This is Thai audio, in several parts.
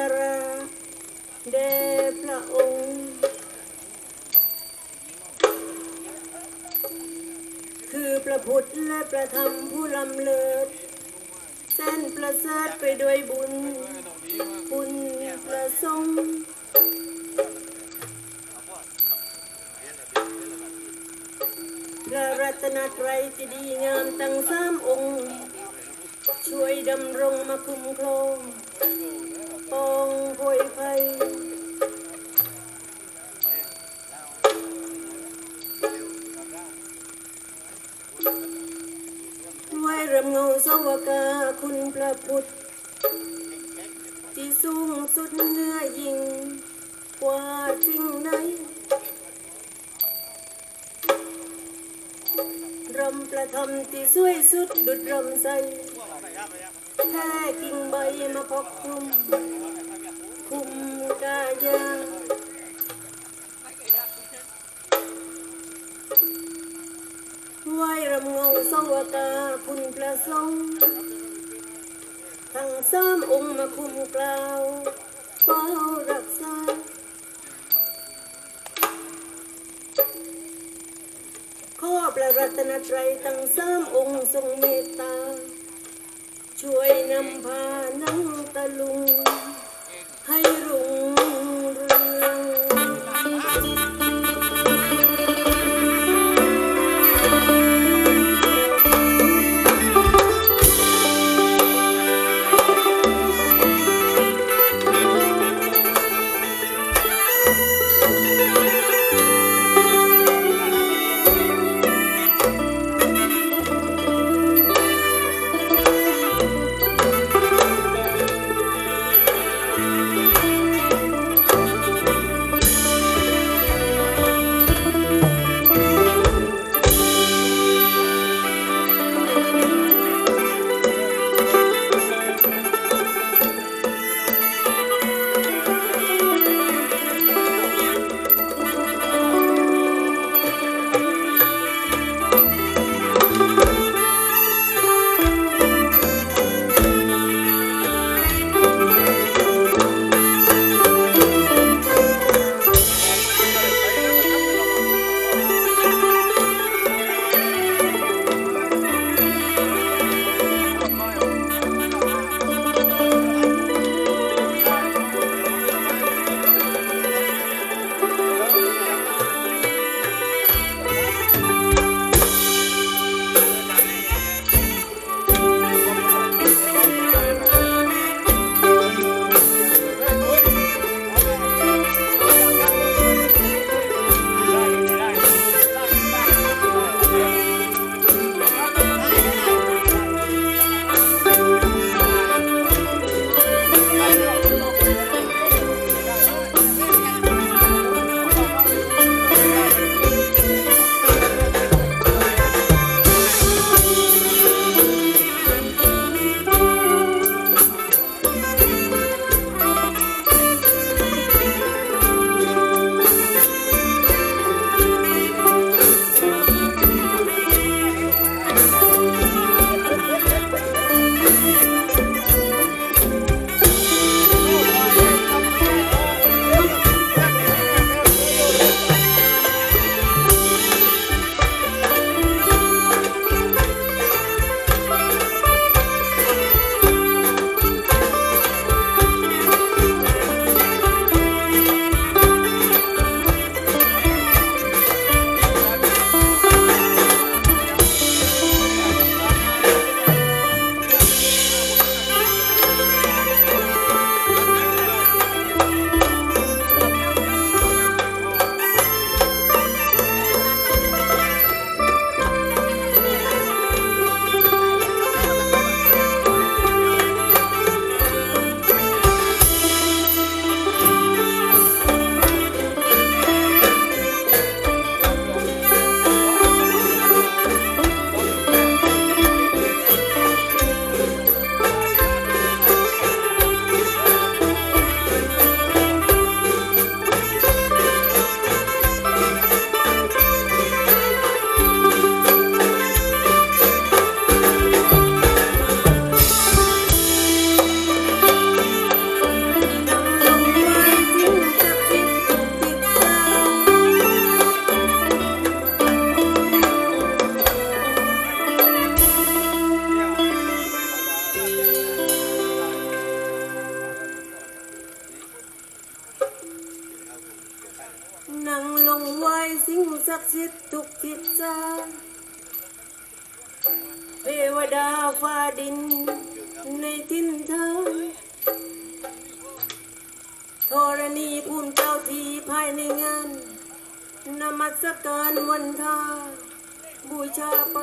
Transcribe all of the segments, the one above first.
สักกาแด่พระองค์ คือพระพุทธและพระธรรมผู้ลำเลิศแสนประเสริฐไปด้วยบุญ บุญประสงค์พระรัตนตรัยที่ดีงามตั้งสามองค์ ช่วยดำรงมาคุ้มครอง ไว้รำเงาสวกาคุณพระพุทธที่สูงสุดเหนื้อยิ่งกว่าสิ่งใดรำประทำที่สวยสุดดุดรำใสแค่กิ่งใบมาปกคลุม ไหวรำเงาสวกาคุณพระสงฆ์ทั้งสามองค์มาคุมกล่าวเฝ้ารักษาขอพระรัตนตรัยทั้งสามองค์ทรงเมตตาช่วยนำพานังตะลุงให้ ณีภูมิเจ้าทีภายในงานนมัสการวันทาบูชาไป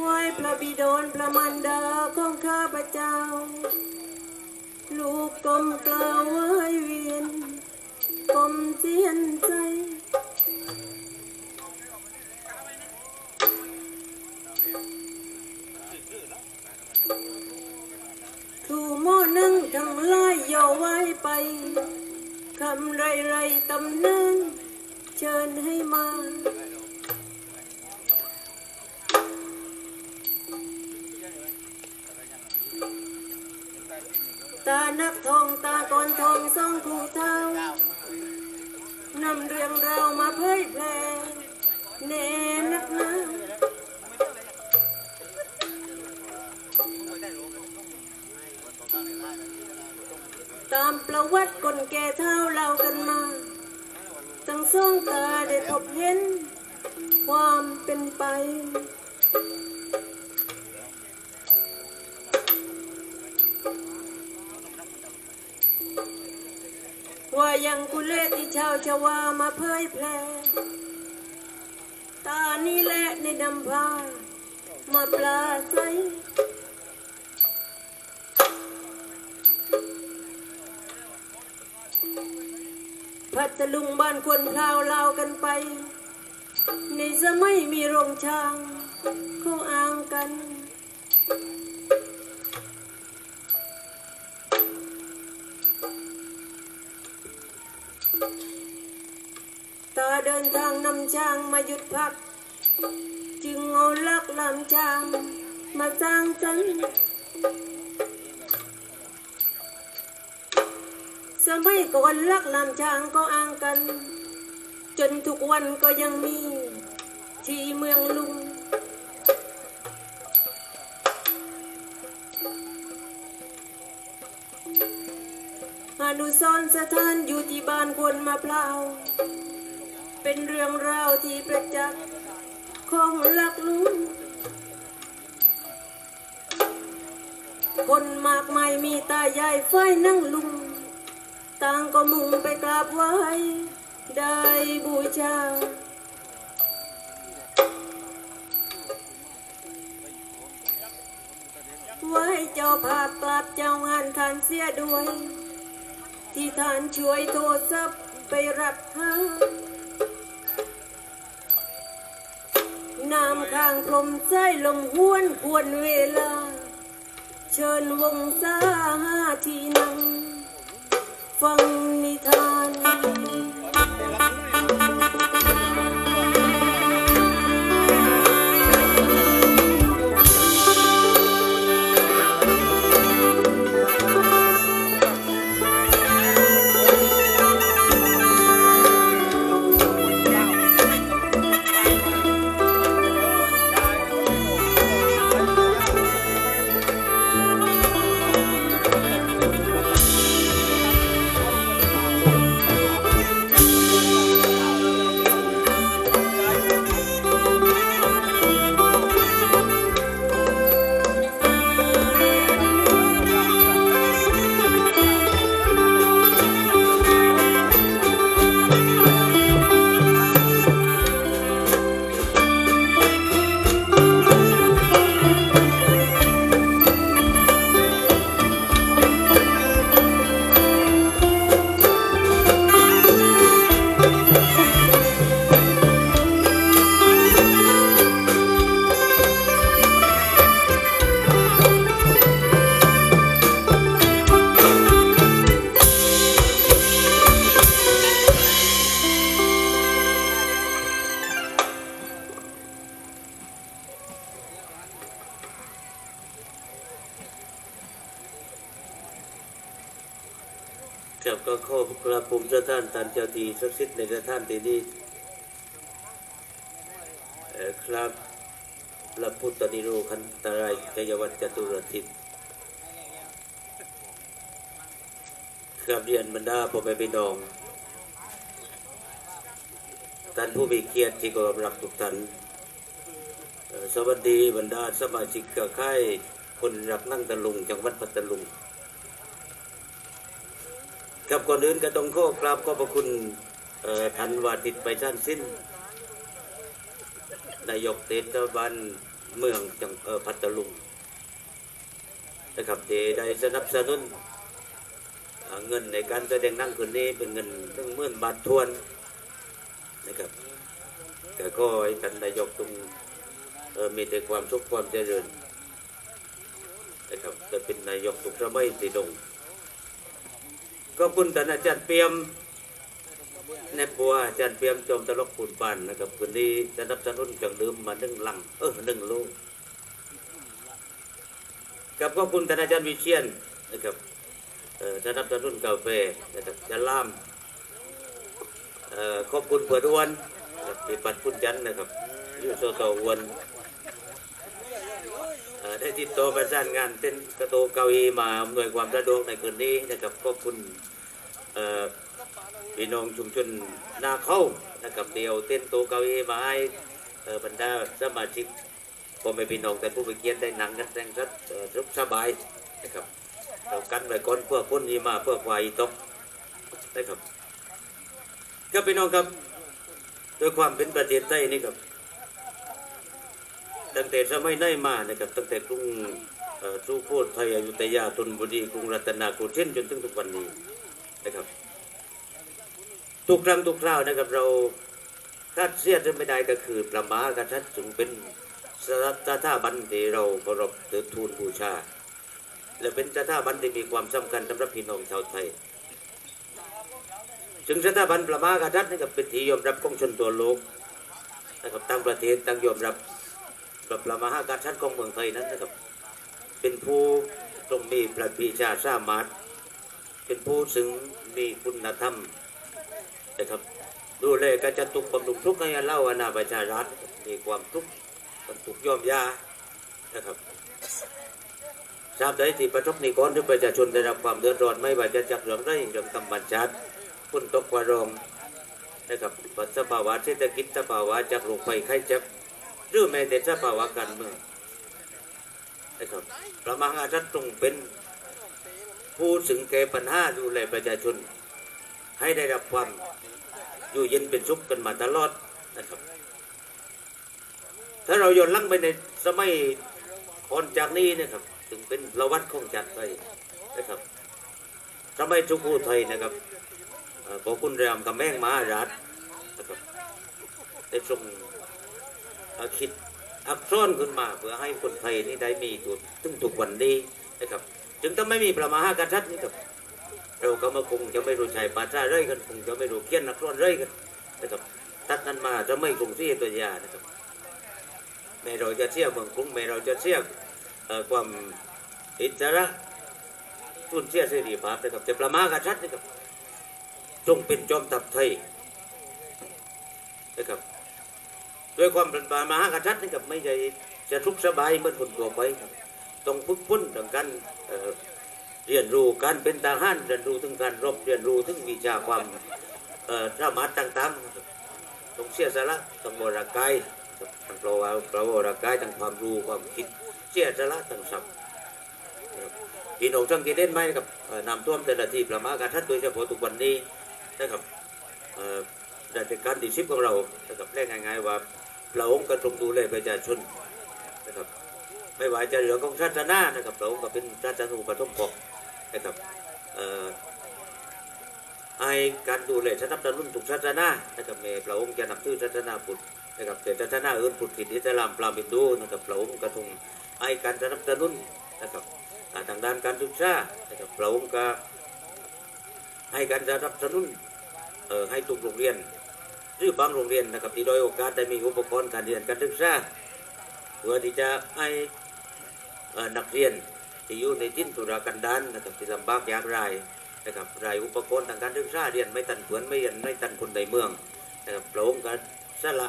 ไหวพระบิดรพระมันดาของข้าพระเจ้า ลูกกลมกล่าวไหวเวียนกลมเจียนใจ ยย่อไว้ไปคำไรไรตำนานเชิญให้มาตานักทองตากอนทองสองคู่เท้านำเรื่องราวมาเผยแพร่แน่นักหนา ตามประวัติคนแก่เท่าเล่ากันมา ทั้งสองตาได้พบเห็น ความเป็นไป ว่ายังกุเลที่ชาวชาวามาเผยแพร่ตานี่แหละในดำพามาปลาใส พัทลุงบ้านควรพราวเล่ากันไป ในสมัยมีโรงช้างเขาอ้างกันตาเดินทางนำช้างมาหยุดพัก จึงเอาลักลำช้างมาสร้างกัน ก่อนลักลำช้างก็อ้างกัน จนทุกวันก็ยังมี ที่เมืองลุง อนุสรณ์สถานอยู่ที่บ้านคนมาพลาเป็นเรื่องราวที่ประจักษ์ของหลักลุงคนมากมายมีตายายไฟนั่งลุง ต่างก็มุ่งไปกราบไหว้ได้บูชาไว้เจ้าภาพกราบเจ้างานทานเสียด้วย ที่ทานช่วยโทรศัพท์ไปรับหาน้ำข้างพรมใจลมห้วนควรเวลา เชิญวงสาหาที่นั่ง ฟังนิ ลักดิ์สิทธิ์ในสถานที่นี้ครับพระพุทธนิโรคันตรายกายวัจจตุรทิศครับเรียนบรรดาพ่อแม่พี่น้องท่านผู้มีเกียรติที่เคารพรักทุกท่านสวัสดีบรรดาสมาชิกเครือข่ายคนรักนั่งตะลุงจังหวัดพัทลุงครับก่อนอื่นก็ต้องขอกราบขอบพระคุณ ท่านวาติดไปท่านสิ้นนายกเทศบาลเมืองจังเอ่อพัทลุงนะครับที่ได้สนับสนุนเเงินในการแสดงนั่งคืนนี้เป็นเงินหนึ่งหมื่นบาททวนนะครับแต่ก็ขอให้ท่านนายกตรงเออมีแต่ความสุขความเจริญนะครับจะเป็นนายกทุกสมัยติดงก็คุณท่านอาจารย์เปียม ในปัวอาจารย์เปียมจมตลกปูนปานนะครับคืนนี้สนับสนุนจังดื่มมาหนึ่งลังเออหนึ่งลูกกับขอบคุณท่านอาจารย์วิเชียนนะครับเอ่อสนับสนุนกาแฟนะครับจะล่ามเอ่อขอบคุณเปิดวันนะครับที่ปัดคุณจันนะครับอยู่โซโตวันเอ่อได้ติดต่อประสานงานเต้นกระโตเกาอีมาอำนวยความสะดวกในคืนนี้นะครับขอบคุณเอ่อ พี่น้องชุมชนนาเข้านะครับเดียวเต้นโตเก้าอี้มาให้บรรดาสมาชิกพ่อแม่พี่น้องแต่ผู้ไปเกียนได้หนังกันแต่งกันรุกสบายนะครับเรากันไว้ก่อนเพื่อพ้นนี้มาเพื่อควายตกนะครับครับพี่น้องครับด้วยความเป็นประเทศไทยนี่ครับตั้งแต่สมัยไหนมานะครับตั้งแต่กรุงสุโขทัยอยุธยาธนบุรีกรุงรัตนโกสินทร์จนถึงทุกวันนี้นะครับ ทุกครั้งทุกคราวนะครับเราคาดเสียดไม่ได้ก็คือประมากษัตริย์จึงเป็นสถาบันที่เราเคารพเติทูลบูชา และเป็นสถาบันที่มีความสำคัญสำหรับพี่น้องชาวไทยจึงสถาบันประมากษัตริย์นี่ก็เป็นที่ยอมรับของชนตัวโลกนะครับต่างประเทศต่างยอมรับกับประมากษัตริย์ของเมืองไทยนั้นนะครับเป็นผู้ทรงมีพระปีชาสามารถเป็นผู้ซึ่งมีคุณธรรม นะครับ ดูแลการจะตุกบำรุงทุกข์ให้เล่าอนาประชารัฐมีความทุกข์มันถูกย่อมยานะครับทราบได้ที่ประสบนิกรหรือประชาชนได้รับความเดือดร้อนไม่ว่าจะจากเรื่องใดเรื่องตำบัญชัดพุ่นตกวารองนะครับปัสภาวะเศรษฐกิจสภาวะจากโรคภัยไข้เจ็บหรือแม้แต่สภาวะการเมืองนะครับพระมหากษัตริย์ทรงเป็นผู้สึงแก้ปัญหาดูแลประชาชน ให้ได้รับความ อยู่เย็นเป็นสุขกันมาตลอดนะครับ ถ้าเราย้อนลังไปในสมัยก่อนจากนี้นะครับ ถึงเป็นประวัติของจัดไทยนะครับสมัยจุกูไทยนะครับเอ่อพอคุณเรียมกับแม่งมาราชนะครับได้ทรงอคิดอักษรขึ้นมาเพื่อให้คนไทยนี่ได้มีตัวถึงทุกวันนี้นะครับ จึงถ้าไม่มีพระมหากษัตริย์นี่ครับ เราก็มาคงจะไม่รู้ใช้ภาษาเร่ยกันคงจะไม่รู้เขียนนักร้อนเร่ยกันนะครับทัดนั้นมาจะไม่คงเสียตัวยานะครับแม้เราจะเชี่ยเมืองกรุงแม้เราจะเชี่ยเอ่อความอิสระทุนเชี่ยเสรีภาพนะครับจะประมากันชัดนะครับจงเป็นจอมทัพไทยนะครับด้วยความเป็นมหากษัตริย์นะครับไม่ใช่จะทุกขสบายเหมือนคนทั่วไปครับต้องฝึกฝนดังกัน เรียนรู้การเป็นทหารเรียนรู้ถึงการรบเรียนรู้ถึงวิชาความเอ่อสามารถต่างๆต้องเสียสละต้องบรากายทั้งเราเราบรากายทั้งความรู้ความคิดเสียสละทั้งสัมพี่น้องสังเกตเห็นไหมครับน้ำท่วมแต่ละที่ประมาการทัดโดยเฉพาะทุกวันนี้นะครับราชการที่ชิบของเรานะครับเรียกง่ายๆว่าพระองค์ก็ทรงดูแลประชาชนนะครับไม่ว่าจะเรื่อของศาสนานะครับพระองค์ก็เป็นศาสนูปฐมภพ นะครับเอ่อไอการดูแลสนับสนุนทุกศาสนานะครับแม่พระองค์จะนับถือศาสนาพุทธนะครับแต่ศาสนาอื่นพุทธคริสต์อิสลามพราหมณ์ฮินดูนะครับพระองค์ก็ทรงไอ้การสนับสนุนนะครับทางด้านการศึกษานะครับพระองค์ก็ให้การสนับสนุนเออให้ทุกโรงเรียนหรือบางโรงเรียนนะครับที่ด้อยโอกาสได้มีอุปกรณ์การเรียนการศึกษาเพื่อที่จะให้นักเรียน ที่อยู่ในทิ้นตุรกันดารนะครับที่ลำบากยากไรนะครับรายอุปกรณ์ทางการศึกษาเรียนไม่ตันเผือนไม่เรียนไม่ตันคนในเมืองนะครับพระองค์ก็สละ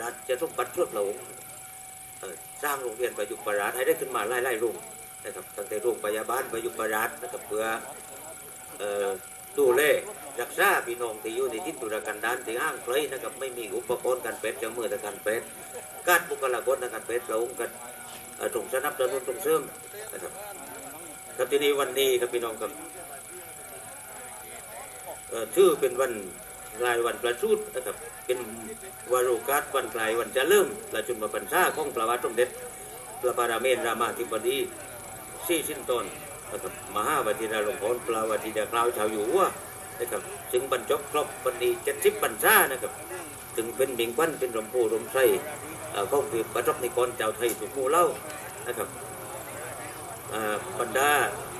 รัฐจะต้องปัดช่วยพระองค์สร้างโรงเรียนประยุกต์ประราชให้ได้ขึ้นมาไล่ไล่ๆโรงนะครับตั้งแต่โรงพยาบาลประยุกต์ประราชนะครับเพื่อเอ่อดูแลรักษาพี่น้องที่อยู่ในที่ตุรกันดารที่ห้างไกลนะครับไม่มีอุปกรณ์การเครื่องมืองการแพทย์การบุคลากรทางการแพทย์เราองค์กัน ส่งสนับสนุนส่งเสริมนะครับครับทีนี้วันนี้ครับพี่น้องครับชื่อเป็นวันกลายวันประสูตินะครับเป็นวารุกาศวันกลายวันจะเริ่มประชุมประปัญชาของพระบาทสมเด็จพระบารมีรามาธิบดีสี่สิ้นตนนะครับมหาวชิราลงกรณ์ปลาวชิดากล่าวชาวอยู่ว่านะครับถึงบรรจบครบวันนี้เจ็ดสิบพรรษานะครับ ถึงเป็นบิงปั้นเป็นรมโพรมไส้ เอ่อคือประทับนิกรเจ้าไทยสุโขเล่านะครับบรรดา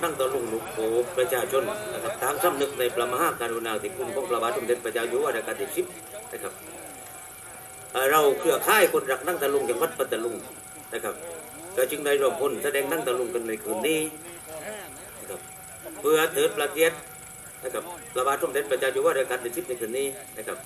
นั่งตะลุงลุกโขประชาชนนะครับทางสำนึกในพระมหาการุณาธิคุณของพระบาทสมเด็จพระเจ้าอยู่หัวรัชกาลที่สิบนะครับเอ่อเราเครือข่ายคนรักนั่งตะลุงจังหวัดปัตตาลุงนะครับก็จึงได้รวมพลแสดงนั่งตะลุงกันในคืนนี้นะครับเพื่อเถิดประเกียรตินะครับพระบาทสมเด็จพระเจ้าอยู่หัวรัชกาลที่สิบในคืนนี้นะครับ